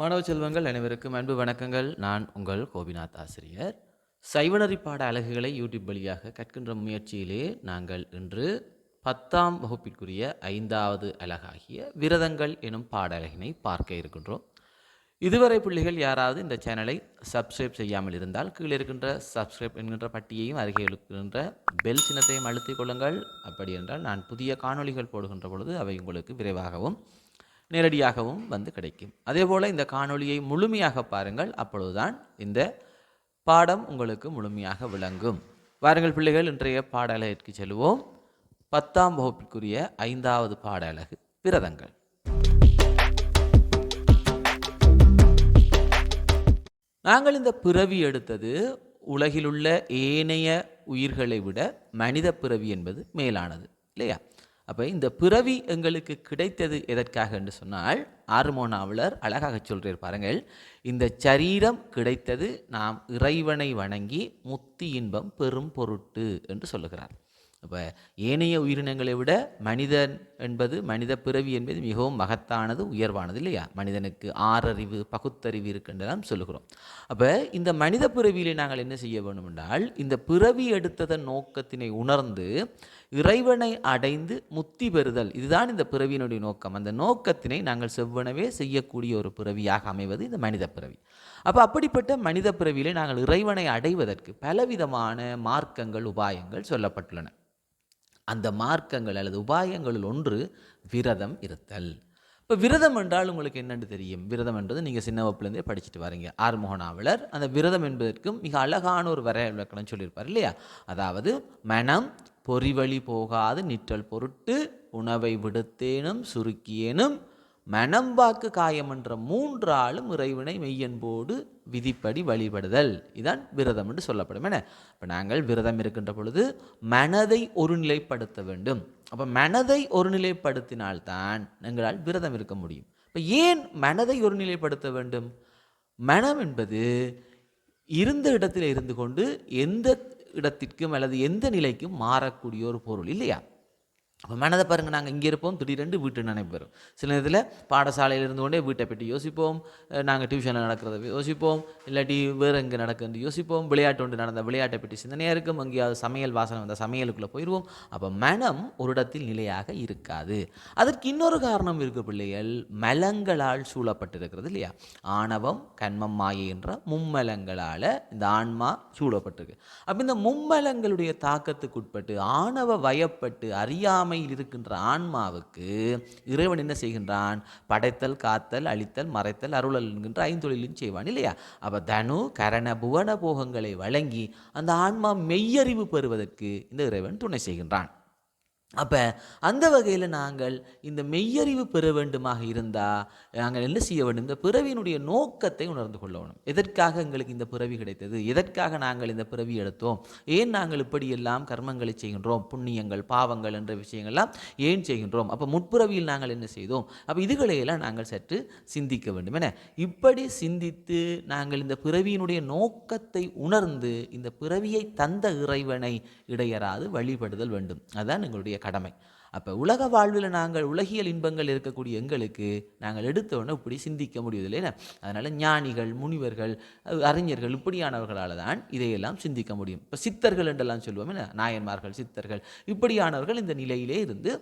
மாணவ செல்வங்கள் அனைவருக்கும் அன்பு வணக்கங்கள். நான் உங்கள் கோபிநாத் ஆசிரியர். சைவநறி பாட அலகுகளை யூடியூப் வழியாக கற்கின்ற முயற்சியிலே நாங்கள் இன்று பத்தாம் வகுப்பிற்குரிய ஐந்தாவது அலகாகிய விரதங்கள் எனும் பாட அலகினை பார்க்க இருக்கின்றோம். இதுவரை பிள்ளைகள் யாராவது இந்த சேனலை சப்ஸ்கிரைப் செய்யாமல் இருந்தால் கீழே இருக்கின்ற சப்ஸ்கிரைப் என்கின்ற பட்டியையும் அருகே இருக்கின்ற பெல் சின்னத்தையும் அழுத்திக் கொள்ளுங்கள். அப்படி என்றால் நான் புதிய காணொளிகள் போடுகின்ற பொழுது அவை உங்களுக்கு விரைவாகவும் நேரடியாகவும் வந்து கிடைக்கும். அதேபோல் இந்த காணொளியை முழுமையாக பாருங்கள். அப்பொழுதுதான் இந்த பாடம் உங்களுக்கு முழுமையாக விளங்கும். வாருங்கள் பிள்ளைகள் இன்றைய பாடலகிற்கு செல்வோம். பத்தாம் வகுப்பிற்குரிய ஐந்தாவது பாடலகு விரதங்கள். நாங்கள் இந்த பிறவி எடுத்தது உலகிலுள்ள ஏனைய உயிர்களை விட மனித பிறவி என்பது மேலானது இல்லையா? அப்போ இந்த பிறவி எங்களுக்கு கிடைத்தது எதற்காக என்று சொன்னால் ஆறுமோனாவலர் அழகாக சொல்கிறார் பாருங்கள். இந்த சரீரம் கிடைத்தது நாம் இறைவனை வணங்கி முத்தி இன்பம் பெரும் பொருட்டு என்று சொல்லுகிறார். அப்போ ஏனைய உயிரினங்களை விட மனிதன் என்பது மனித பிறவி என்பது மிகவும் மகத்தானது உயர்வானது இல்லையா? மனிதனுக்கு ஆறறிவு பகுத்தறிவு இருக்கின்றதாம் சொல்லுகிறோம். அப்போ இந்த மனித பிறவியிலே நாங்கள் என்ன செய்ய வேண்டும் என்றால் இந்த பிறவி எடுத்ததன் நோக்கத்தினை உணர்ந்து இறைவனை அடைந்து முத்தி பெறுதல். இதுதான் இந்த பிறவியினுடைய நோக்கம். அந்த நோக்கத்தினை நாங்கள் செவ்வனவே செய்யக்கூடிய ஒரு பிறவியாக அமைவது இந்த மனித பிறவி. அப்போ அப்படிப்பட்ட மனித பிறவியிலே நாங்கள் இறைவனை அடைவதற்கு பலவிதமான மார்க்கங்கள் உபாயங்கள் சொல்லப்பட்டுள்ளன. அந்த மார்க்கங்கள் அல்லது உபாயங்களில் ஒன்று விரதம் இருத்தல். இப்போ விரதம் என்றால் உங்களுக்கு என்னென்று தெரியும்? விரதம் என்பது நீங்கள் சின்ன வப்புலேருந்தே படிச்சுட்டு வரீங்க. ஆறுமுகனாவலர் அந்த விரதம் என்பதற்கும் மிக அழகான ஒரு வரைய விளக்கணம் சொல்லியிருப்பார் இல்லையா? அதாவது மனம் பொறிவழி போகாது நிற்றல் பொருட்டு உணவை விடுத்தேனும் சுருக்கியேனும் மனம் வாக்கு காயம் என்ற மூன்றாலும் இறைவனை மெய்யன்போடு விதிப்படி வழிபடுதல். இதான் விரதம் என்று சொல்லப்படும் என. இப்போ நாங்கள் விரதம் இருக்கின்ற பொழுது மனதை ஒருநிலைப்படுத்த வேண்டும். அப்போ மனதை ஒருநிலைப்படுத்தினால்தான் எங்களால் விரதம் இருக்க முடியும். இப்போ ஏன் மனதை ஒருநிலைப்படுத்த வேண்டும்? மனம் என்பது இருந்த இடத்தில் இருந்து கொண்டு எந்த இடத்திற்கும் அல்லது எந்த நிலைக்கும் மாறக்கூடிய ஒரு பொருள் இல்லையா? அப்போ மனதை பாருங்கள் நாங்கள் இங்கே இருப்போம் திடீரென்று வீட்டு நினைப்பு சில நேரத்தில் பாடசாலையில் இருந்து கொண்டே வீட்டை பற்றி யோசிப்போம் நாங்கள் டியூஷனில் நடக்கிறத யோசிப்போம் இல்லாட்டி வேறு எங்கே நடக்குது யோசிப்போம் விளையாட்டு ஒன்று நடந்த விளையாட்டை பற்றி சிந்தனையாக இருக்கும் எங்கேயாவது சமையல் வாசனை வந்த சமையலுக்குள்ளே போயிடுவோம் அப்போ மனம் ஒரு இடத்தில் நிலையாக இருக்காது. அதற்கு இன்னொரு காரணம் இருக்கு பிள்ளைகள் மலங்களால் சூழப்பட்டிருக்கிறது இல்லையா? ஆணவம் கண்மம் மாயை என்ற மும்மலங்களால் இந்த ஆன்மா சூழப்பட்டிருக்கு. அப்போ இந்த மும்மலங்களுடைய தாக்கத்துக்குட்பட்டு ஆணவ வயப்பட்டு அறியாமல் அறியாமையில் இருக்கின்ற ஆன்மாவுக்கு இறைவன் என்ன செய்கின்றான்? படைத்தல் காத்தல் அழித்தல் மறைத்தல் அருளல் என்கின்ற ஐந்தொழிலும் செய்வான் இல்லையா? அப்போ தனு கரண புவன போகங்களை வழங்கி அந்த ஆன்மா மெய்யறிவு பெறுவதற்கு இந்த இறைவன் துணை செய்கின்றான். அப்போ அந்த வகையில் நாங்கள் இந்த மெய்யறிவு பெற வேண்டுமாக இருந்தால் நாங்கள் என்ன செய்ய வேண்டும்? இந்த பிறவியினுடைய நோக்கத்தை உணர்ந்து கொள்ள வேணும் எதற்காக எங்களுக்கு இந்த பிறவி கிடைத்தது? எதற்காக நாங்கள் இந்த பிறவி எடுத்தோம்? ஏன் நாங்கள் இப்படியெல்லாம் கர்மங்களை செய்கின்றோம்? புண்ணியங்கள் பாவங்கள் என்ற விஷயங்கள்லாம் ஏன் செய்கின்றோம்? அப்போ முற்பிறவியில் நாங்கள் என்ன செய்தோம்? அப்போ இதுகளையெல்லாம் நாங்கள் சற்று சிந்திக்க வேண்டும். என இப்படி சிந்தித்து நாங்கள் இந்த பிறவியினுடைய நோக்கத்தை உணர்ந்து இந்த பிறவியை தந்த இறைவனை இடையறாது வழிபடுதல் வேண்டும். அதுதான் எங்களுடைய கடமை. அப்போ உலக வாழ்வில் நாங்கள் உலகியல் இன்பங்கள் இருக்கக்கூடிய எங்களுக்கு நாங்கள் எடுத்தோடனே இப்படி சிந்திக்க முடியுது இல்லையா அதனால் ஞானிகள் முனிவர்கள் அறிஞர்கள் இப்படியானவர்களால் தான் இதையெல்லாம் சிந்திக்க முடியும். இப்போ சித்தர்கள் என்றெல்லாம் சொல்லுவோம் நாயன்மார்கள் சித்தர்கள் இப்படியானவர்கள் இந்த நிலையிலே இருந்து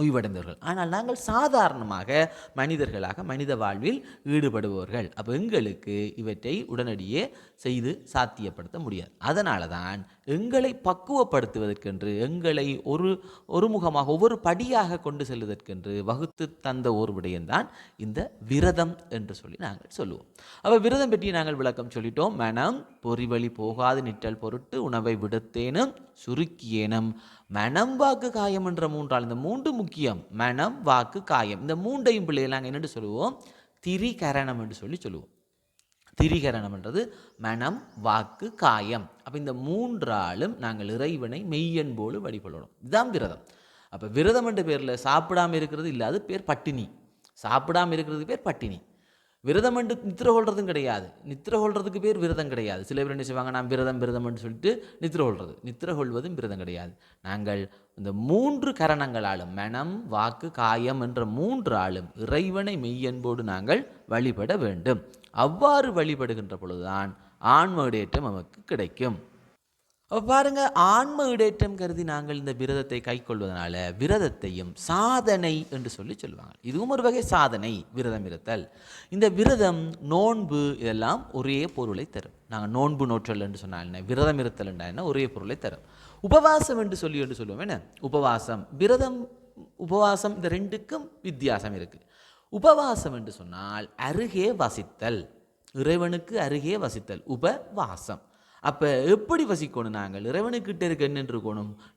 ஓய்வடைந்தவர்கள் ஆனால் நாங்கள் சாதாரணமாக மனிதர்களாக மனித வாழ்வில் ஈடுபடுபவர்கள். அப்போ எங்களுக்கு இவற்றை உடனடியே செய்து சாத்தியப்படுத்த முடியாது. அதனால தான் எங்களை பக்குவப்படுத்துவதற்கென்று எங்களை ஒரு ஒருமுகமாக ஒவ்வொரு படியாக கொண்டு செல்வதற்கென்று வகுத்து தந்த ஒரு விடயம்தான் இந்த விரதம் என்று சொல்லி நாங்கள் சொல்லுவோம். அப்போ விரதம் பற்றி நாங்கள் விளக்கம் சொல்லிட்டோம். மனம் பொறிவழி போகாது நிற்றல் பொருட்டு உணவை விடுத்தேனும் சுருக்கியேனும். மனம் வாக்கு காயம் என்ற மூன்றால் இந்த மூன்று முக்கியம். மனம் வாக்கு காயம். இந்த மூன்றையும் பிள்ளைகள் நாங்கள் என்னென்று சொல்லுவோம்? திரிகரணம் என்று சொல்லி சொல்லுவோம். திரிகரணம்ன்றது மனம் வாக்கு காயம். அப்போ இந்த மூன்றாலும் நாங்கள் இறைவனை மெய்யன்போடு வழிபடணும். இதுதான் விரதம். அப்போ விரதம் என்ற பேரில் சாப்பிடாமல் இருக்கிறது இல்லாத பேர் பட்டினி. சாப்பிடாமல் இருக்கிறது பேர் பட்டினி. விரதம் என்று நித்திர கொள்றதும் கிடையாது. நித்திர கொள்றதுக்கு பேர் விரதம் கிடையாது. சில பேர் என்ன செய்வாங்க நான் விரதம் விரதம்னு சொல்லிட்டு நித்திர கொள்வது நித்திர கொள்வதும் விரதம் கிடையாது. நாங்கள் இந்த மூன்று கரணங்களாலும் மனம் வாக்கு காயம் என்ற மூன்று ஆளும் இறைவனை மெய்யன்போடு நாங்கள் வழிபட வேண்டும். அவ்வாறு வழிபடுகின்ற பொழுதுதான் ஆன்ம நமக்கு கிடைக்கும். பாருங்க ஆன்ம இடேற்றம் கருதி நாங்கள் இந்த விரதத்தை கைக்கொள்வதனால விரதத்தையும் சாதனை என்று சொல்லி சொல்லுவாங்க. இதுவும் ஒரு வகை சாதனை விரதம் இருத்தல். இந்த விரதம் நோன்பு இதெல்லாம் ஒரே பொருளை தரும். நாங்கள் நோன்பு நோற்றல் என்று சொன்னால் என்ன? விரதம் இருத்தல் என்றால் என்ன? ஒரே பொருளை தரும். உபவாசம் என்று சொல்லி என்று சொல்லுவோம். என்ன? உபவாசம். விரதம் உபவாசம் இந்த ரெண்டுக்கும் வித்தியாசம் இருக்கு. உபவாசம் என்று சொன்னால் அருகே வசித்தல். இறைவனுக்கு அருகே வசித்தல். உபவாசம். அப்போ எப்படி வசிக்கணும் நாங்கள்? இறைவனுக்கிட்ட இருக்க என்ன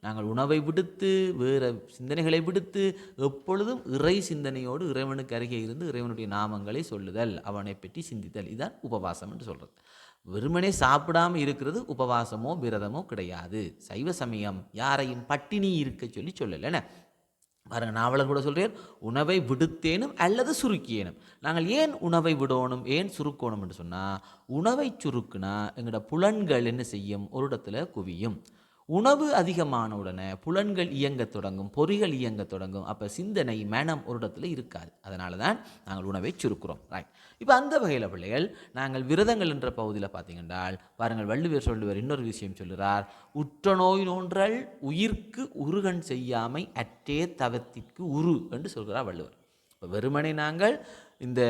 நாங்கள் உணவை விடுத்து வேறு சிந்தனைகளை விடுத்து எப்பொழுதும் இறை சிந்தனையோடு இறைவனுக்கு அருகே இருந்து இறைவனுடைய நாமங்களை சொல்லுதல் அவனை பற்றி சிந்தித்தல். இதுதான் உபவாசம் என்று சொல்கிறது வெறுமனே சாப்பிடாம இருக்கிறது உபவாசமோ விரதமோ கிடையாது. சைவ சமயம். யாரையும் பட்டினி இருக்க சொல்லி சொல்லலைன்னு பாருங்கள் நாவலர் கூட சொல்கிறேன் உணவை விடுத்தேனும் அல்லது சுருக்கியேனும். நாங்கள் ஏன் உணவை விடணும் ஏன் சுருக்கணும் என்று சொன்னால் உணவை சுருக்குனா எங்களோட புலன்கள் என்ன செய்யும்? ஒரு இடத்துல குவியும். உணவு அதிகமான உடனே புலன்கள் இயங்கத் தொடங்கும் பொறிகள் இயங்கத் தொடங்கும். அப்போ சிந்தனை மனம் ஒரு இடத்துல இருக்காது. அதனால தான் நாங்கள் உணவை சுருக்குறோம். ரைட் இப்போ அந்த வகையில் பிள்ளைகள் நாங்கள் விரதங்கள் என்ற பகுதியில் பார்த்தீங்கன்றால் பாருங்கள் வள்ளுவர் சொல்லுவர் இன்னொரு விஷயம் சொல்கிறார் உற்ற நோய் நோன்றல் உயிர்க்கு உருகன் செய்யாமை அற்றே தவத்திற்கு உரு என்று சொல்கிறார் வள்ளுவர். இப்போ வெறுமனை நாங்கள் இந்த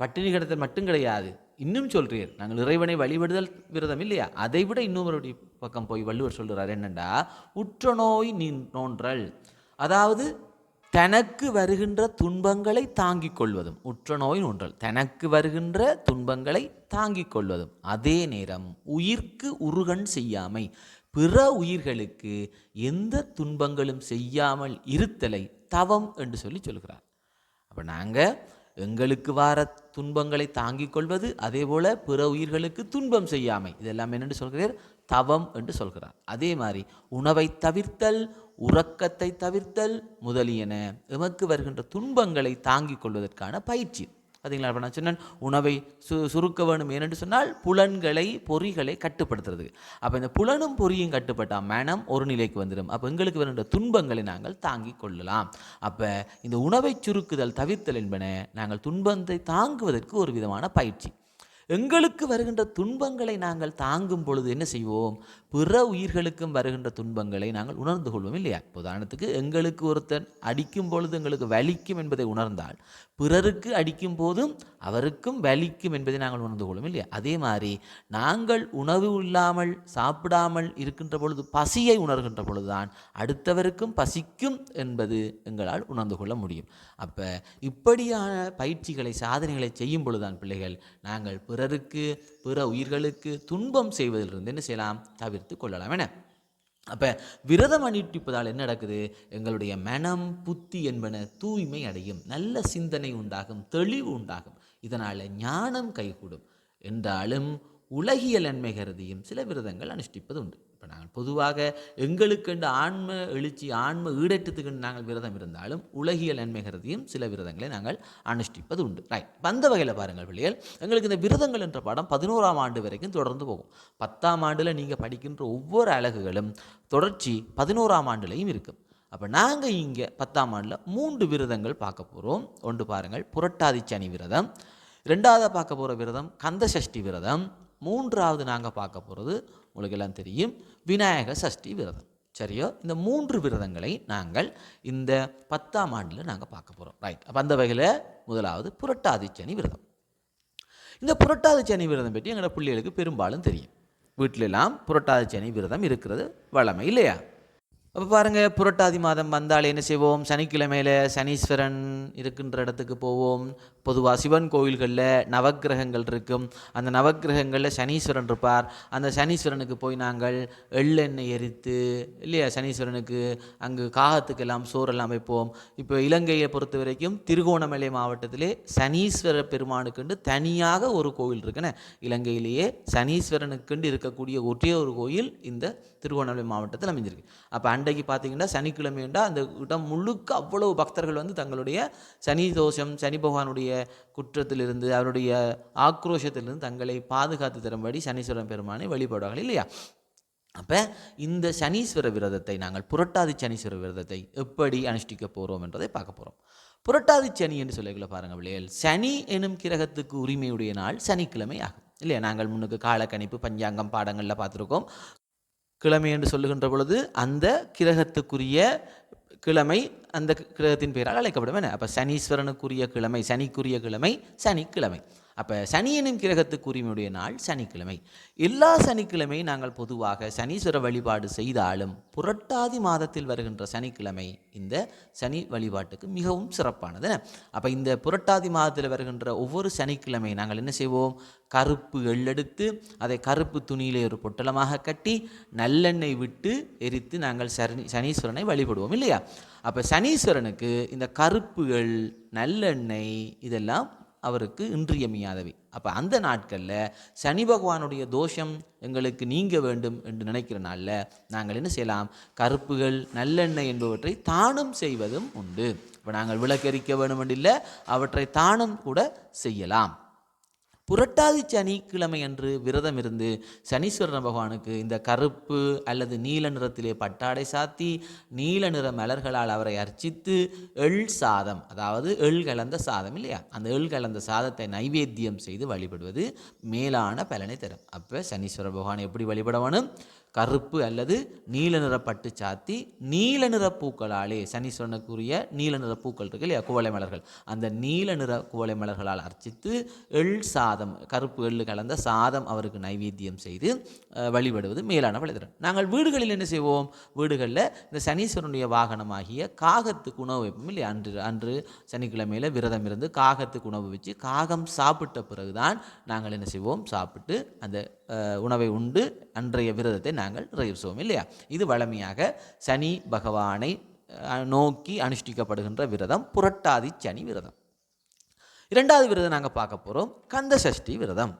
பட்டினி கிடத்தல் மட்டும் கிடையாது. இன்னும் சொல்றீர். நாங்கள் இறைவனை வழிபடுதல் விரதம் இல்லையா? அதை விட இன்னொரு பக்கம் போய் வள்ளுவர் சொல்கிறார் என்னென்னா உற்ற நோய் நீ நோன்றல். அதாவது தனக்கு வருகின்ற துன்பங்களை தாங்கிக் கொள்வதும் உற்ற நோய் நோன்றல். தனக்கு வருகின்ற துன்பங்களை தாங்கிக் கொள்வதும். அதே நேரம் உயிர்க்கு உருகன் செய்யாமை. பிற உயிர்களுக்கு எந்த துன்பங்களும் செய்யாமல் இருத்தலை தவம் என்று சொல்லி சொல்கிறார். அப்போ நாங்கள் எங்களுக்கு வார துன்பங்களை தாங்கிக் கொள்வது அதே போல பிற உயிர்களுக்கு துன்பம் செய்யாமை. இதெல்லாம் என்னென்று சொல்கிறார்? தவம் என்று சொல்கிறார். அதே மாதிரி உணவை தவிர்த்தல் உறக்கத்தை தவிர்த்தல் முதலியன. எமக்கு வருகின்ற துன்பங்களை தாங்கிக் கொள்வதற்கான பயிற்சி. பார்த்தீங்களா அப்போ நான் சொன்னேன் உணவை சு சுருக்க வேணும். ஏனென்று சொன்னால் புலன்களை பொறிகளை கட்டுப்படுத்துறது அப்போ இந்த புலனும் பொறியும் கட்டுப்பட்டால் மனம் ஒரு நிலைக்கு வந்துடும். அப்போ எங்களுக்கு வருகின்ற துன்பங்களை நாங்கள் தாங்கிக் கொள்ளலாம். அப்போ இந்த உணவை சுருக்குதல் தவிர்த்தல் என்பன நாங்கள் துன்பத்தை தாங்குவதற்கு ஒரு விதமான பயிற்சி. எங்களுக்கு வருகின்ற துன்பங்களை நாங்கள் தாங்கும் பொழுது என்ன செய்வோம்? பிற உயிர்களுக்கும் வருகின்ற துன்பங்களை நாங்கள் உணர்ந்து கொள்வோம் இல்லையா? உதாரணத்துக்கு எங்களுக்கு ஒருத்தன் அடிக்கும் பொழுது எங்களுக்கு வலிக்கும் என்பதை உணர்ந்தால் பிறருக்கு அடிக்கும் போதும் அவருக்கும் வலிக்கும் என்பதை நாங்கள் உணர்ந்து கொள்வோம் இல்லையா? அதே மாதிரி நாங்கள் உணவு இல்லாமல் சாப்பிடாமல் இருக்கின்ற பொழுது பசியை உணர்கின்ற பொழுதுதான் அடுத்தவருக்கும் பசிக்கும் என்பது எங்களால் உணர்ந்து கொள்ள முடியும். அப்போ இப்படியான பயிற்சிகளை சாதனைகளை செய்யும் பொழுதுதான் பிள்ளைகள் நாங்கள் பிறருக்கு பிற உயிர்களுக்கு துன்பம் செய்வதிலிருந்து என்ன செய்யலாம்? தவிர்த்து கொள்ளலாம் என. அப்போ விரதம் அனுஷ்டிப்பதால் என்ன நடக்குது? எங்களுடைய மனம் புத்தி என்பன தூய்மை அடையும் நல்ல சிந்தனை உண்டாகும் தெளிவு உண்டாகும். இதனால் ஞானம் கைகூடும். என்றாலும் உலகியல் நன்மை கருதியும் சில விரதங்கள் அனுஷ்டிப்பது உண்டு. இப்போ நாங்கள் பொதுவாக எங்களுக்கென்று ஆன்ம எழுச்சி ஆன்ம ஈடேற்றத்துக்கு நாங்கள் விரதம் இருந்தாலும் உலகியல் நன்மை கருதியும் சில விரதங்களை நாங்கள் அனுஷ்டிப்பது உண்டு ரைட் அந்த வகையில் பாருங்கள் பிள்ளைகள் எங்களுக்கு இந்த விரதங்கள் என்ற பாடம் பதினோராம் ஆண்டு வரைக்கும் தொடர்ந்து போகும். பத்தாம் ஆண்டில் நீங்கள் படிக்கின்ற ஒவ்வொரு அழகுகளும் தொடர்ச்சி பதினோராம் ஆண்டுலையும் இருக்கும். அப்போ நாங்கள் இங்கே பத்தாம் ஆண்டில் மூன்று விரதங்கள் பார்க்க போகிறோம் ஒன்று பாருங்கள் புரட்டாதி சனி விரதம். ரெண்டாவது பார்க்க போகிற விரதம் கந்த சஷ்டி விரதம். மூன்றாவது நாங்கள் பார்க்க போகிறது உங்களுக்கு எல்லாம் தெரியும் விநாயக சஷ்டி விரதம். சரியோ? இந்த மூன்று விரதங்களை நாங்கள் இந்த பத்தாம் ஆண்டில் நாங்கள் பார்க்க போகிறோம் ரைட் அப்போ அந்த வகையில் முதலாவது புரட்டாதி சனி விரதம். இந்த புரட்டாதி சனி விரதம் பற்றி எங்களோட பிள்ளைகளுக்கு பெரும்பாலும் தெரியும். வீட்டிலெல்லாம் புரட்டாதி சனி விரதம் இருக்கிறது. வளமை இல்லையா? அப்போ பாருங்கள் புரட்டாதி மாதம் வந்தால் என்ன செய்வோம்? சனிக்கிழமையில் சனீஸ்வரன் இருக்கின்ற இடத்துக்கு போவோம். பொதுவாக சிவன் கோயில்களில் நவக்கிரகங்கள் இருக்கும். அந்த நவக்கிரகங்களில் சனீஸ்வரன் இருப்பார். அந்த சனீஸ்வரனுக்கு போய் நாங்கள் எள்ளெண்ணெய் எரித்து இல்லையா? சனீஸ்வரனுக்கு அங்கு காகத்துக்கெல்லாம் சோறெல்லாம் வைப்போம். இப்போ இலங்கையை பொறுத்த வரைக்கும் திருகோணமலை மாவட்டத்திலே சனீஸ்வர பெருமானுக்குண்டு தனியாக ஒரு கோவில் இருக்குன்னு. இலங்கையிலேயே சனீஸ்வரனுக்குண்டு இருக்கக்கூடிய ஒரே ஒரு கோயில் இந்த திருகோணமலை மாவட்டத்தில் அமைஞ்சிருக்கு. அப்போ அன்றைக்கு பார்த்தீங்கன்னா சனிக்கிழமைண்டா அந்த இடம் முழுக்க அவ்வளவு பக்தர்கள் வந்து தங்களுடைய சனி தோஷம் சனி பகவானுடைய குற்றத்திலிருந்து அவருடைய ஆக்ரோஷத்திலிருந்து தங்களை பாதுகாத்து தரும்படி சனீஸ்வரன் பெருமானை வழிபடுவார்கள் இல்லையா? அப்போ இந்த சனீஸ்வர விரதத்தை நாங்கள் புரட்டாதி சனீஸ்வர விரதத்தை எப்படி அனுஷ்டிக்க போகிறோம் என்றதை பார்க்க போகிறோம் புரட்டாதி சனி என்று சொல்லிக்கல பாருங்கள் பிள்ளைகள் சனி எனும் கிரகத்துக்கு உரிமையுடைய நாள் சனிக்கிழமை ஆகும் இல்லையா? நாங்கள் முன்னுக்கு காலக்கணிப்பு பஞ்சாங்கம் பாடங்களில் பார்த்துருக்கோம். கிழமை என்று சொல்லுகின்ற பொழுது அந்த கிரகத்துக்குரிய கிழமை அந்த கிரகத்தின் பெயரால் அழைக்கப்படும் என்ன? அப்போ சனீஸ்வரனுக்குரிய கிழமை சனிக்குரிய கிழமை சனிக்கிழமை. அப்போ சனி கிரகத்துக்கு உரிமையுடைய நாள் சனிக்கிழமை. எல்லா சனிக்கிழமை நாங்கள் பொதுவாக சனீஸ்வர வழிபாடு செய்தாலும் புரட்டாதி மாதத்தில் வருகின்ற சனிக்கிழமை இந்த சனி வழிபாட்டுக்கு மிகவும் சிறப்பானது. அப்போ இந்த புரட்டாதி மாதத்தில் வருகின்ற ஒவ்வொரு சனிக்கிழமை நாங்கள் என்ன செய்வோம்? கருப்பு எள்ளெடுத்து அதை கருப்பு துணியிலே ஒரு பொட்டலமாக கட்டி நல்லெண்ணெய் விட்டு எரித்து நாங்கள் சனி சனீஸ்வரனை வழிபடுவோம் இல்லையா? அப்போ சனீஸ்வரனுக்கு இந்த கருப்புகள் நல்லெண்ணெய் இதெல்லாம் அவருக்கு இன்றியமையாதவை. அப்போ அந்த நாட்களில் சனி பகவானுடைய தோஷம் எங்களுக்கு நீங்க வேண்டும் என்று நினைக்கிற நாளில் நாங்கள் என்ன செய்யலாம்? கருப்புகள் நல்லெண்ணெய் என்பவற்றை தானம் செய்வதும் உண்டு. இப்போ நாங்கள் விளக்கரிக்க வேண்டும் என்றில்லை அவற்றை தானம் கூட செய்யலாம். புரட்டாதி சனிக்கிழமை அன்று விரதம் இருந்து சனீஸ்வரன் பகவானுக்கு இந்த கருப்பு அல்லது நீல நிறத்திலே பட்டாடை சாத்தி நீல நிற மலர்களால் அவரை அர்ச்சித்து எள் சாதம் அதாவது எள் கலந்த சாதம் இல்லையா? அந்த எள் கலந்த சாதத்தை நைவேத்தியம் செய்து வழிபடுவது மேலான பலனை தரும். அப்போ சனீஸ்வர பகவான் எப்படி வழிபட வேணும் கருப்பு அல்லது நீல நிற பட்டு சாத்தி நீல நிற பூக்களாலே சனீஸ்வரனுக்குரிய நீல நிற பூக்கள் இருக்கு இல்லையா குவளை மலர்கள். அந்த நீல நிற குவளை மலர்களால் அர்ச்சித்து எள் சாதம் கருப்பு எள்ளு கலந்த சாதம் அவருக்கு நைவேத்தியம் செய்து வழிபடுவது மேலான வழிதிறன் நாங்கள் வீடுகளில் என்ன செய்வோம்? வீடுகளில் இந்த சனீஸ்வரனுடைய வாகனமாகிய காகத்துக்கு உணவு வைப்போம் இல்லையா? அன்று அன்று சனிக்கிழமையில் விரதம் இருந்து காகத்துக்கு உணவு வச்சு காகம் சாப்பிட்ட பிறகுதான் நாங்கள் என்ன செய்வோம்? சாப்பிட்டு அந்த உணவை உண்டு. அன்றைய விரதத்தை நாங்கள் நிறைவேற்றுவோம் இல்லையா? இது வழமையாக சனி பகவானை நோக்கி அனுஷ்டிக்கப்படுகின்ற விரதம் புரட்டாதி சனி விரதம். இரண்டாவது விரதம் நாங்கள் பார்க்க போகிறோம் கந்த சஷ்டி விரதம்.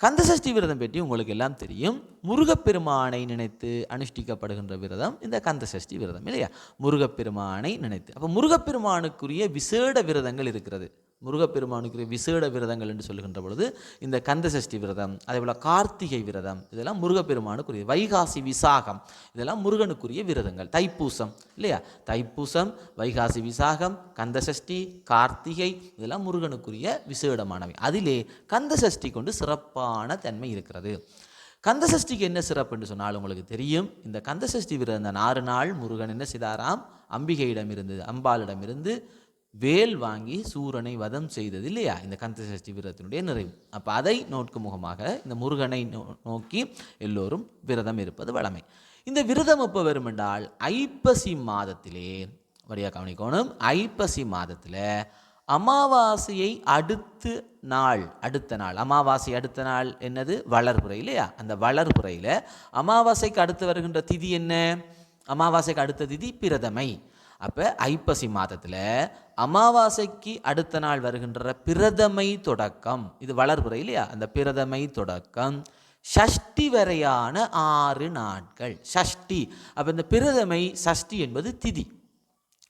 கந்த சஷ்டி விரதம் பற்றி உங்களுக்கு எல்லாம் தெரியும். முருகப்பெருமானை நினைத்து அனுஷ்டிக்கப்படுகின்ற விரதம் இந்த கந்த சஷ்டி விரதம் இல்லையா? முருகப்பெருமானை நினைத்து. அப்போ முருகப்பெருமானுக்குரிய விசேட விரதங்கள் இருக்கிறது. முருகப்பெருமானுக்குரிய விசேட விரதங்கள் என்று சொல்லுகின்ற பொழுது இந்த கந்த சஷ்டி விரதம் அதே போல் கார்த்திகை விரதம் இதெல்லாம் முருகப்பெருமானுக்குரிய வைகாசி விசாகம் இதெல்லாம் முருகனுக்குரிய விரதங்கள். தைப்பூசம் இல்லையா? தைப்பூசம் வைகாசி விசாகம் கந்தசஷ்டி கார்த்திகை இதெல்லாம் முருகனுக்குரிய விசேடமானவை. அதிலே கந்த சஷ்டி கொண்டு சிறப்பான தன்மை இருக்கிறது. கந்த சஷ்டிக்கு என்ன சிறப்பு என்று சொன்னால் உங்களுக்கு தெரியும். இந்த கந்த சஷ்டி விரதம் இந்த ஆறு நாள் முருகன் என்ன செய்தாராம்? அம்பிகையிடமிருந்து அம்பாளிடமிருந்து வேல் வாங்கி சூரனை வதம் செய்தது இல்லையா? இந்த கந்தசஷ்டி விரதத்தினுடைய நிறைவு. அப்போ அதை நோக்கு முகமாக இந்த முருகனை நோ- நோக்கி எல்லோரும் விரதம் இருப்பது வழமை. இந்த விரதம் எப்போ வருமென்றால் ஐப்பசி மாதத்திலே வழியாக கவனிக்கணும் ஐப்பசி மாதத்தில் அமாவாசையை அடுத்து நாள் அடுத்த நாள். அமாவாசை அடுத்த நாள் என்னது? வளர்புறை இல்லையா? அந்த வளர்புறையில் அமாவாசைக்கு அடுத்து வருகின்ற திதி என்ன? அமாவாசைக்கு அடுத்த திதி பிரதமை. அப்போ ஐப்பசி மாதத்தில் அமாவாசைக்கு அடுத்த நாள் வருகின்ற பிரதமை தொடக்கம். இது வளர்புறை இல்லையா? அந்த பிரதமை தொடக்கம். ஷஷ்டி வரையான ஆறு நாட்கள். ஷஷ்டி. அப்போ இந்த பிரதமை சஷ்டி என்பது திதி.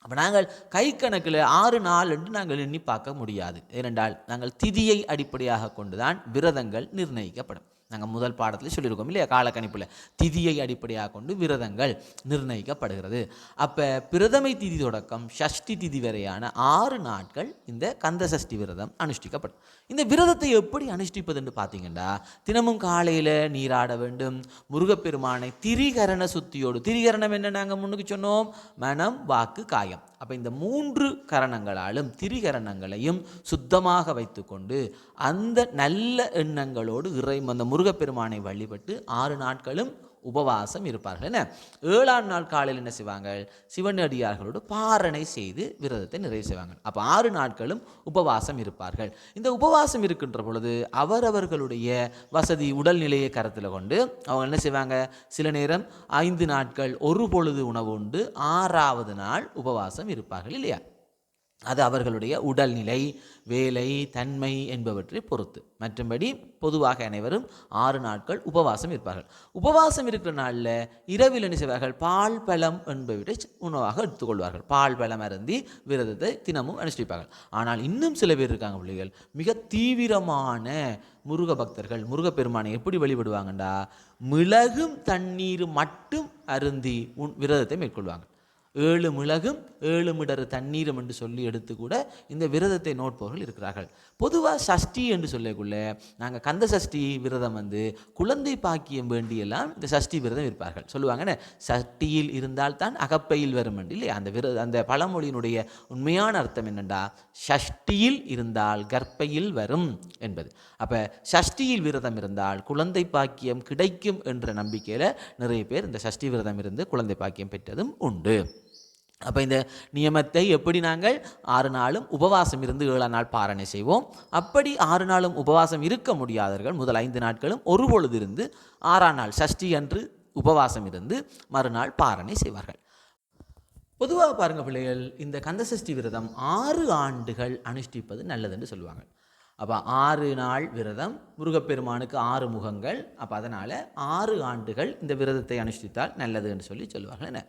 அப்போ நாங்கள் கை கணக்கில் ஆறு நாள் என்று நாங்கள் எண்ணி பார்க்க முடியாது. ஏனென்றால் நாங்கள் திதியை அடிப்படையாக கொண்டுதான் விரதங்கள் நிர்ணயிக்கப்படும். நாங்கள் முதல் பாடத்தில் சொல்லியிருக்கோம் இல்லையா? காலக்கணிப்பில். திதியை அடிப்படையாக கொண்டு விரதங்கள் நிர்ணயிக்கப்படுகிறது. அப்போ பிரதமை திதி தொடக்கம் ஷஷ்டி திதி வரையான ஆறு நாட்கள் இந்த கந்த சஷ்டி விரதம் அனுஷ்டிக்கப்படும். இந்த விரதத்தை எப்படி அனுஷ்டிப்பது என்று பார்த்தீங்கன்னா தினமும் காலையில் நீராட வேண்டும். முருகப்பெருமானை திரிகரண சுத்தியோடு திரிகரணம் என்ன நாங்கள் முன்னுக்கு சொன்னோம்? மனம் வாக்கு காயம். அப்போ இந்த மூன்று கரணங்களாலும் திரிகரணங்களையும் சுத்தமாக வைத்துக்கொண்டு அந்த நல்ல எண்ணங்களோடு இறை அந்த முருகப்பெருமானை வழிபட்டு ஆறு நாட்களும் உபவாசம் இருப்பார்கள் என்ன ஏழாம் நாள் காலையில் என்ன செய்வாங்க சிவனடியார்களோடு பாரணை செய்து விரதத்தை நிறைவு செய்வாங்க அப்போ ஆறு நாட்களும் உபவாசம் இருப்பார்கள். இந்த உபவாசம் இருக்கின்ற பொழுது அவரவர்களுடைய வசதி உடல்நிலையை கருத்தில் கொண்டு அவங்க என்ன செய்வாங்க? சில நேரம் ஐந்து நாட்கள் ஒரு பொழுது உணவு உண்டு ஆறாவது நாள் உபவாசம் இருப்பார்கள் இல்லையா? அது அவர்களுடைய உடல்நிலை வேலை தன்மை என்பவற்றை பொறுத்து. மற்றும்படி பொதுவாக அனைவரும் ஆறு நாட்கள் உபவாசம் இருப்பார்கள். உபவாசம் இருக்கிற நாளில் இரவில் என்ன செய்வார்கள் பால் பழம் என்பவற்றை உணவாக எடுத்துக்கொள்வார்கள். பால் பழம் அருந்தி விரதத்தை தினமும் அனுஷ்டிப்பார்கள். ஆனால் இன்னும் சில பேர் இருக்காங்க பிள்ளைகள். மிக தீவிரமான முருக பக்தர்கள் முருகப்பெருமானை எப்படி வழிபடுவாங்கண்டா? மிளகும் தண்ணீர் மட்டும் அருந்தி உன் விரதத்தை மேற்கொள்வாங்க. ஏழு மிளகும் ஏழு மிடறு தண்ணீரும் என்று சொல்லி எடுத்து கூட இந்த விரதத்தை நோட்பவர்கள் இருக்கிறார்கள். பொதுவாக சஷ்டி என்று சொல்லக்குள்ள நாங்கள் கந்த சஷ்டி விரதம் வந்து குழந்தை பாக்கியம் வேண்டியெல்லாம் இந்த சஷ்டி விரதம் இருப்பார்கள். சொல்லுவாங்கன்னு சஷ்டியில் இருந்தால் தான் அகப்பையில் வரும் என்று. இல்லையா? அந்த விரத அந்த பழமொழியினுடைய உண்மையான அர்த்தம் என்னென்றா சஷ்டியில் இருந்தால் கர்ப்பையில் வரும் என்பது. அப்போ சஷ்டியில் விரதம் இருந்தால் குழந்தை பாக்கியம் கிடைக்கும் என்ற நம்பிக்கையில் நிறைய பேர் இந்த சஷ்டி விரதம் இருந்து குழந்தை பாக்கியம் பெற்றதும் உண்டு. அப்போ இந்த நியமத்தை எப்படி நாங்கள் ஆறு நாளும் உபவாசம் இருந்து ஏழாம் நாள் பாரணை செய்வோம். அப்படி ஆறு நாளும் உபவாசம் இருக்க முடியாதவர்கள் முதல் ஐந்து நாட்களும் ஒரு பொழுது இருந்து ஆறாம் நாள் சஷ்டி அன்று உபவாசம் இருந்து மறுநாள் பாரணை செய்வார்கள். பொதுவாக பாருங்க பிள்ளைகள் இந்த கந்தசஷ்டி விரதம் ஆறு ஆண்டுகள் அனுஷ்டிப்பது நல்லதுன்னு சொல்லுவாங்க. அப்போ ஆறு நாள் விரதம் முருகப்பெருமானுக்கு ஆறு முகங்கள் அப்போ அதனால் ஆறு ஆண்டுகள் இந்த விரதத்தை அனுஷ்டித்தால் நல்லதுன்னு சொல்லி சொல்லுவார்கள் என்ன?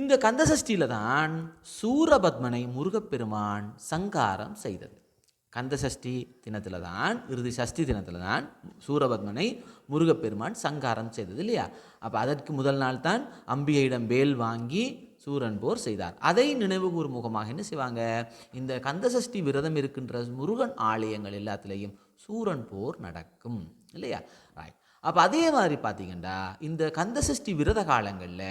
இந்த கந்தசஷ்டியில் தான் சூரபத்மனை முருகப்பெருமான் சங்காரம் செய்தது. கந்தசஷ்டி தினத்தில் தான் இறுதி சஷ்டி தினத்தில் தான் சூரபத்மனை முருகப்பெருமான் சங்காரம் செய்தது இல்லையா? அப்போ அதற்கு முதல் நாள் தான் அம்பிகையிடம் வேல் வாங்கி சூரன் போர் செய்தார். அதை நினைவு கூறும் முகமாக என்ன செய்வாங்க? இந்த கந்தசஷ்டி விரதம் இருக்கின்ற முருகன் ஆலயங்கள் எல்லாத்துலேயும் சூரன் போர் நடக்கும் இல்லையா? ரைட் அப்போ அதே மாதிரி பார்த்தீங்கன்னா இந்த கந்தசஷ்டி விரத காலங்களில்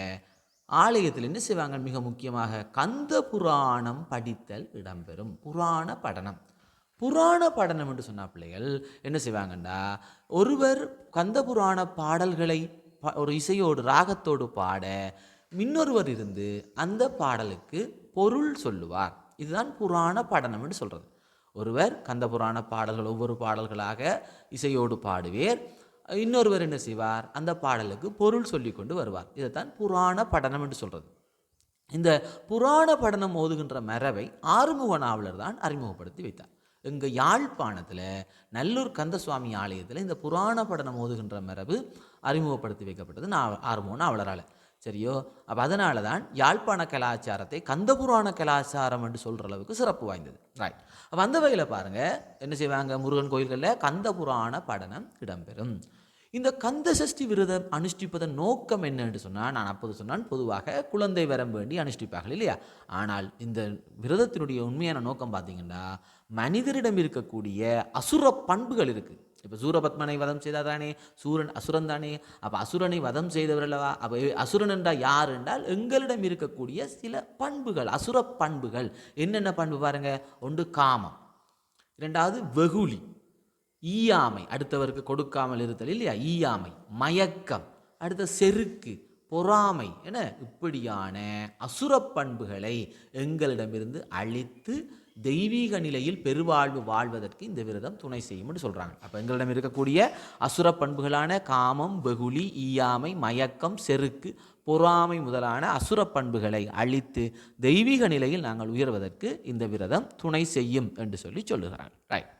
ஆலயத்தில் என்ன செய்வாங்க? மிக முக்கியமாக கந்த புராணம் படித்தல் இடம்பெறும். புராண படனம். புராண படனம் என்று சொன்ன பிள்ளைகள் என்ன செய்வாங்கன்னா ஒருவர் கந்த புராண பாடல்களை ஒரு இசையோடு ராகத்தோடு பாட இன்னொருவர் இருந்து அந்த பாடலுக்கு பொருள் சொல்லுவார். இதுதான் புராண படனம் என்று சொல்கிறது ஒருவர் கந்த புராண பாடல்கள் ஒவ்வொரு பாடல்களாக இசையோடு பாடுவேர். இன்னொருவர் என்ன செய்வார்? அந்த பாடலுக்கு பொருள் சொல்லி கொண்டு வருவார். இதைத்தான் புராண படனம் என்று சொல்கிறது இந்த புராண படனம் ஓதுகின்ற மரபை ஆறுமுக நாவலர் தான் அறிமுகப்படுத்தி வைத்தார். இங்கே யாழ்ப்பாணத்தில் நல்லூர் கந்தசுவாமி ஆலயத்தில் இந்த புராண படனம் ஓதுகின்ற மரபு அறிமுகப்படுத்தி வைக்கப்பட்டது நான் ஆறுமுக நாவலரால் சரியோ? அப்போ அதனால தான் யாழ்ப்பாண கலாச்சாரத்தை கந்தபுராண கலாச்சாரம் என்று சொல்கிற அளவுக்கு சிறப்பு வாய்ந்தது. ரைட் அப்போ அந்த வகையில் பாருங்கள் என்ன செய்வாங்க முருகன் கோயில்களில் கந்தபுராண படனம் இடம்பெறும். இந்த கந்த சஷ்டி விரதம் அனுஷ்டிப்பதன் நோக்கம் என்னன்னு சொன்னால் நான் அப்போது சொன்னான் பொதுவாக குழந்தை வரம் வேண்டி அனுஷ்டிப்பார்கள் இல்லையா? ஆனால் இந்த விரதத்தினுடைய உண்மையான நோக்கம் பார்த்தீங்கன்னா மனிதரிடம் இருக்கக்கூடிய அசுர பண்புகள் இருக்குது இப்போ சூரபத்மனை வதம் செய்தால் தானே சூரன் அசுரன் தானே அப்போ அசுரனை வதம் செய்தவர் அல்லவா அப்போ அசுரன் என்றால் யார் என்றால் எங்களிடம் இருக்கக்கூடிய சில பண்புகள் அசுர பண்புகள். என்னென்ன பண்பு பாருங்க? ஒன்று காமம். இரண்டாவது வெகுளி. ஈயாமை. அடுத்தவருக்கு கொடுக்காமல் இருத்தல் இல்லையா? ஈயாமை. மயக்கம். அடுத்த செருக்கு. பொறாமை. என இப்படியான அசுர பண்புகளை எங்களிடமிருந்து அழித்து தெய்வீக நிலையில் பெருவாழ்வு வாழ்வதற்கு இந்த விரதம் துணை செய்யும் என்று அப்போ எங்களிடம் இருக்கக்கூடிய அசுர பண்புகளான காமம் வெகுளி ஈயாமை மயக்கம் செருக்கு பொறாமை முதலான அசுர பண்புகளை அழித்து தெய்வீக நிலையில் நாங்கள் உயர்வதற்கு இந்த விரதம் துணை செய்யும் என்று சொல்லி சொல்லுகிறாங்க. ரைட்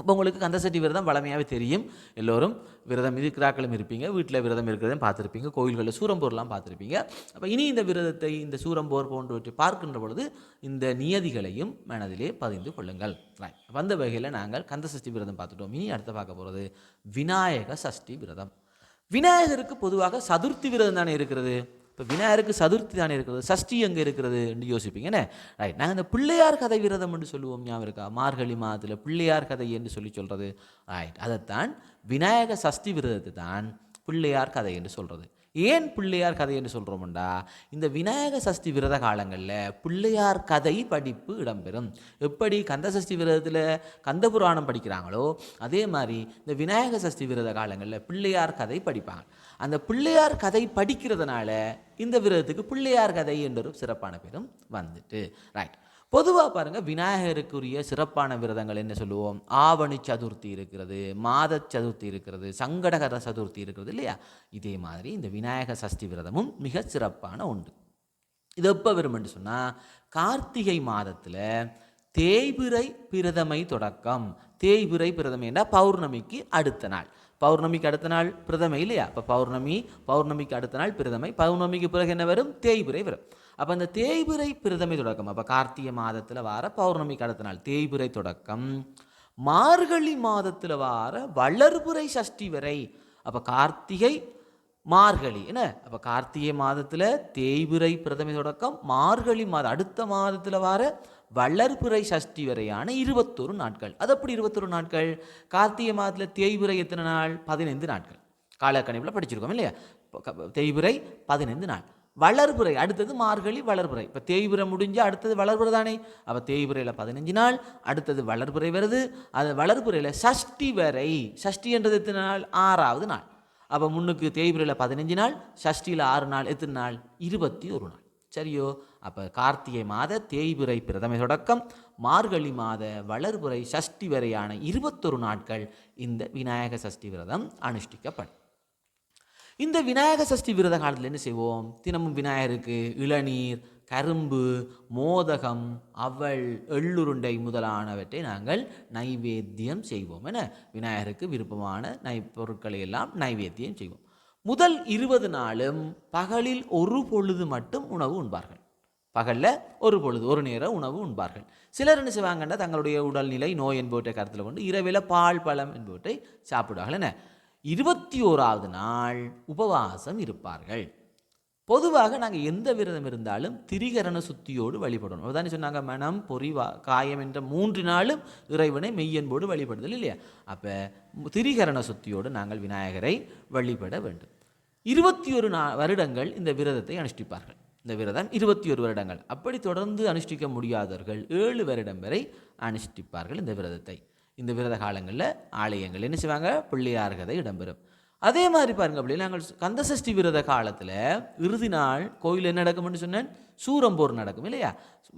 அப்போ உங்களுக்கு கந்தசட்டி விரதம் வளமையாகவே தெரியும். எல்லோரும் விரதம் இருக்கிறாக்களும் இருப்பீங்க. வீட்டில் விரதம் இருக்கிறதையும் பார்த்துருப்பீங்க. கோயில்களில் சூரம்போர்லாம் பார்த்துருப்பீங்க. அப்போ இனி இந்த விரதத்தை இந்த சூரம்போர் போன்றவற்றை பார்க்கின்ற பொழுது இந்த நியதிகளையும் மனதிலே பதிந்து கொள்ளுங்கள். வந்த வகையில் நாங்கள் கந்தசஷ்டி விரதம் பார்த்துட்டோம். இனி அடுத்த பார்க்க போகிறது விநாயக சஷ்டி விரதம். விநாயகருக்கு பொதுவாக சதுர்த்தி விரதம் தானே இருக்கிறது? இப்போ விநாயகருக்கு சதுர்த்தி தானே இருக்கிறது? சஷ்டி எங்கே இருக்கிறது என்று யோசிப்பீங்க. என்ன? ரைட் நாங்கள் இந்த பிள்ளையார் கதை விரதம் என்று சொல்லுவோம் ஞாபகம் இருக்கா? மார்கழி மாதத்தில் பிள்ளையார் கதை என்று சொல்லி சொல்கிறது ரைட் அதைத்தான் விநாயக சஷ்டி விரதத்தை தான் பிள்ளையார் கதை என்று சொல்கிறது ஏன் பிள்ளையார் கதை என்று சொல்கிறோம்டா இந்த விநாயக சஷ்டி விரத காலங்களில் பிள்ளையார் கதை படிப்பு இடம்பெறும். எப்படி கந்த சஷ்டி விரதத்தில் கந்த புராணம் படிக்கிறாங்களோ அதே மாதிரி இந்த விநாயக சஷ்டி விரத காலங்களில் பிள்ளையார் கதை படிப்பாங்க. அந்த பிள்ளையார் கதை படிக்கிறதுனால இந்த விரதத்துக்கு பிள்ளையார் கதை என்ற ஒரு சிறப்பான பேரும் வந்துட்டு. ரைட் பொதுவாக பாருங்கள் விநாயகருக்குரிய சிறப்பான விரதங்கள் என்ன சொல்லுவோம்? ஆவணி சதுர்த்தி இருக்கிறது மாத சதுர்த்தி இருக்கிறது சங்கடகர சதுர்த்தி இருக்கிறது இல்லையா? இதே மாதிரி இந்த விநாயக சஷ்டி விரதமும் மிக சிறப்பான உண்டு. இது எப்போ வரும் என்று சொன்னால் கார்த்திகை மாதத்தில் தேய்பிறை பிரதமை தொடக்கம். தேய்பிறை பிரதமை என்றால் பௌர்ணமிக்கு அடுத்த நாள். பௌர்ணமிக்கு அடுத்த நாள் பிரதமை இல்லையா? இப்போ பௌர்ணமி பௌர்ணமிக்கு அடுத்த நாள் பிரதமை. பௌர்ணமிக்கு பிறகு என்ன வரும்? தேய்பிறை வரும். அப்போ அந்த தேய்பிரை பிரதமை தொடக்கம். அப்போ கார்த்திகை மாதத்தில் வார பௌர்ணமிக்கு அடுத்த நாள் தேய்பிரை தொடக்கம். மார்கழி மாதத்தில் வார வளர்புரை சஷ்டி வரை. அப்போ கார்த்திகை மார்கழி. என்ன? அப்போ கார்த்திகை மாதத்தில் தேய்பிரை பிரதமை தொடக்கம். மார்கழி மாதம் அடுத்த மாதத்தில் வார வளர்பிறை சஷ்டி வரையான இருபத்தொரு நாட்கள். அது அப்படி இருபத்தொரு நாட்கள்? கார்த்திகை மாதத்தில் தேய்பிரை எத்தனை நாள்? பதினைந்து நாட்கள். காலக்கணிப்பில் படிச்சிருக்கோம் இல்லையா? தேய்பிரை பதினைந்து நாள். வளர்புரை அடுத்தது மார்கழி வளர்புரை. இப்போ தேய்புரை முடிஞ்சு அடுத்தது வளர்புரை தானே? அப்போ தேய்புரையில் பதினஞ்சு நாள் அடுத்தது வளர்புரை வருது. அது வளர்புரையில் சஷ்டி வரை. சஷ்டி என்றது எத்தனை நாள்? ஆறாவது நாள். அப்போ முன்னுக்கு தேய்புரையில் பதினஞ்சு நாள் சஷ்டியில் ஆறு நாள் எத்தனை நாள்? இருபத்தி ஒரு நாள். சரியோ? அப்போ கார்த்திகை மாத தேய்பிறை பிரதமை தொடக்கம். மார்கழி மாத வளர்புறை சஷ்டி வரையான இருபத்தொரு நாட்கள் இந்த விநாயக சஷ்டி விரதம் அனுஷ்டிக்கப்படும். இந்த விநாயக சஷ்டி விரத காலத்தில் என்ன செய்வோம்? தினமும் விநாயகருக்கு இளநீர் கரும்பு மோதகம் அவள் எள்ளுருண்டை முதலானவற்றை நாங்கள் நைவேத்தியம் செய்வோம் என விநாயகருக்கு விருப்பமான நை பொருட்களை எல்லாம் நைவேத்தியம் செய்வோம். முதல் இருபது நாளும் பகலில் ஒரு பொழுது மட்டும் உணவு உண்பார்கள். பகலில் ஒரு பொழுது ஒரு நேரம் உணவு உண்பார்கள். சிலர் என்ன செய்வாங்கன்னா தங்களுடைய உடல்நிலை நோய் என்பவற்றை கருத்தில் கொண்டு இரவில் பால் பழம் என்பவற்றை சாப்பிடுவார்கள் என்ன இருபத்தி ஓராவது நாள் உபவாசம் இருப்பார்கள். பொதுவாக நாங்கள் எந்த விரதம் இருந்தாலும் திரிகரண சுத்தியோடு வழிபடணும். அதுதானே சொன்னாங்க மனம் பொறிவா காயம் என்ற மூன்று நாளும் இறைவனை மெய்யன்போடு வழிபடுதல் இல்லையா? அப்போ திரிகரண சுத்தியோடு நாங்கள் விநாயகரை வழிபட வேண்டும். இருபத்தி ஒரு நா வருடங்கள் இந்த விரதத்தை அனுஷ்டிப்பார்கள். இந்த விரதம் இருபத்தி ஒரு வருடங்கள். அப்படி தொடர்ந்து அனுஷ்டிக்க முடியாதவர்கள் ஏழு வருடம் வரை அனுஷ்டிப்பார்கள் இந்த விரதத்தை. இந்த விரத காலங்களில் ஆலயங்கள் என்ன செய்வாங்க? பிள்ளையார் கதை இடம்பெறும். அதே மாதிரி பாருங்க அப்படி நாங்கள் கந்தசஷ்டி விரத காலத்தில் இறுதி நாள் கோயில் என்ன நடக்கும்னு சொன்னேன்? சூரம்போர் நடக்கும் இல்லையா?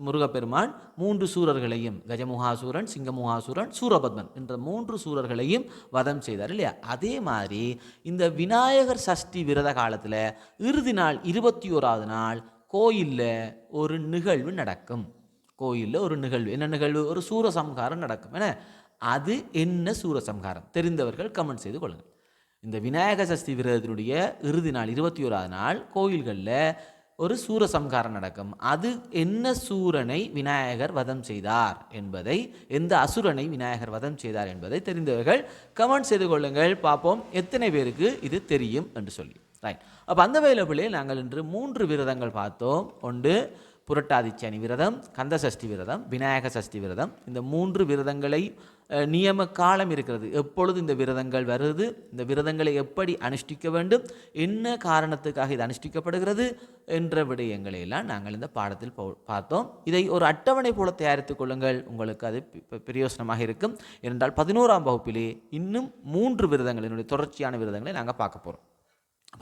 முருகப்பெருமான் மூன்று சூரர்களையும் கஜமுகாசூரன் சிங்கமுகாசூரன் சூரபத்மன் என்ற மூன்று சூரர்களையும் வதம் செய்தார் இல்லையா? அதே மாதிரி இந்த விநாயகர் சஷ்டி விரத காலத்தில் இறுதி நாள் இருபத்தி ஓராவது நாள் கோயிலில் ஒரு நிகழ்வு நடக்கும். கோயிலில் ஒரு நிகழ்வு. என்ன நிகழ்வு? ஒரு சூரசம்ஹாரம் நடக்கும். என அது என்ன சூரசம்ஹாரம்? தெரிந்தவர்கள் கமெண்ட் செய்து கொள்ளுங்கள். இந்த விநாயக சஷ்டி விரதத்தினுடைய இறுதி நாள் இருபத்தி ஓராவது நாள் கோயில்களில் ஒரு சூரசம்ஹாரம் நடக்கும். அது என்ன சூரனை விநாயகர் வதம் செய்தார் என்பதை எந்த அசுரனை விநாயகர் வதம் செய்தார் என்பதை தெரிந்தவர்கள் கமெண்ட் செய்து கொள்ளுங்கள். பார்ப்போம் எத்தனை பேருக்கு இது தெரியும் என்று சொல்லி. ரைட் அப்போ அந்த வேலைப்பிலே நாங்கள் இன்று மூன்று விரதங்கள் பார்த்தோம். ஒன்று புரட்டாதிச்சனி விரதம் கந்த சஷ்டி விரதம் விநாயக சஷ்டி விரதம். இந்த மூன்று விரதங்களை நியம காலம் இருக்கிறது. எப்பொழுது இந்த விரதங்கள் வருது இந்த விரதங்களை எப்படி அனுஷ்டிக்க வேண்டும் என்ன காரணத்துக்காக இது அனுஷ்டிக்கப்படுகிறது என்ற விடயங்களை எல்லாம் நாங்கள் இந்த பாடத்தில் பார்த்தோம். இதை ஒரு அட்டவணை போல தயாரித்துக் கொள்ளுங்கள். உங்களுக்கு அது பிரயோசனமாக இருக்கும். என்றால் பதினோராம் வகுப்பிலே இன்னும் மூன்று விரதங்கள் என்னுடைய தொடர்ச்சியான விரதங்களை நாங்கள் பார்க்க போகிறோம்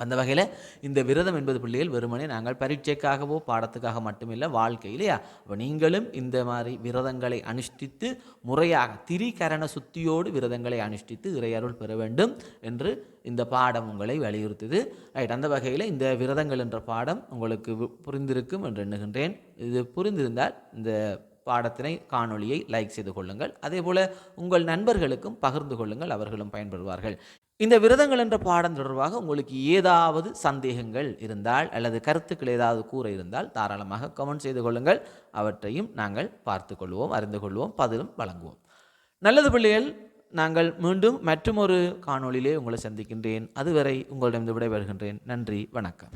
அந்த வகையில் இந்த விரதம் என்பது பிள்ளைகள் வெறுமனே நாங்கள் பரீட்சைக்காகவோ பாடத்துக்காக மட்டுமில்லை வாழ்க்கை இல்லையா? அப்போ நீங்களும் இந்த மாதிரி விரதங்களை அனுஷ்டித்து முறையாக திரிகரண சுத்தியோடு விரதங்களை அனுஷ்டித்து இறையருள் பெற வேண்டும் என்று இந்த பாடம் உங்களை வலியுறுத்துது. ரைட் அந்த வகையில் இந்த விரதங்கள் என்ற பாடம் உங்களுக்கு புரிந்திருக்கும் என்று எண்ணுகின்றேன். இது புரிந்திருந்தால் இந்த பாடத்தினை காணொளியை லைக் செய்து கொள்ளுங்கள். அதே போல் உங்கள் நண்பர்களுக்கும் பகிர்ந்து கொள்ளுங்கள் அவர்களும் பயன்பெறுவார்கள். இந்த விரதங்கள் என்ற பாடம் தொடர்பாக உங்களுக்கு ஏதாவது சந்தேகங்கள் இருந்தால் அல்லது கருத்துக்கள் ஏதாவது கூற இருந்தால் தாராளமாக கமெண்ட் செய்து கொள்ளுங்கள். அவற்றையும் நாங்கள் பார்த்து கொள்வோம் அறிந்து கொள்வோம் பதிலும் வழங்குவோம். நல்லது பிள்ளைகள் நாங்கள் மீண்டும் மற்றொரு காணொளியிலே உங்களை சந்திக்கின்றேன். அதுவரை உங்களிடம் விடைபெறுகின்றேன். நன்றி வணக்கம்.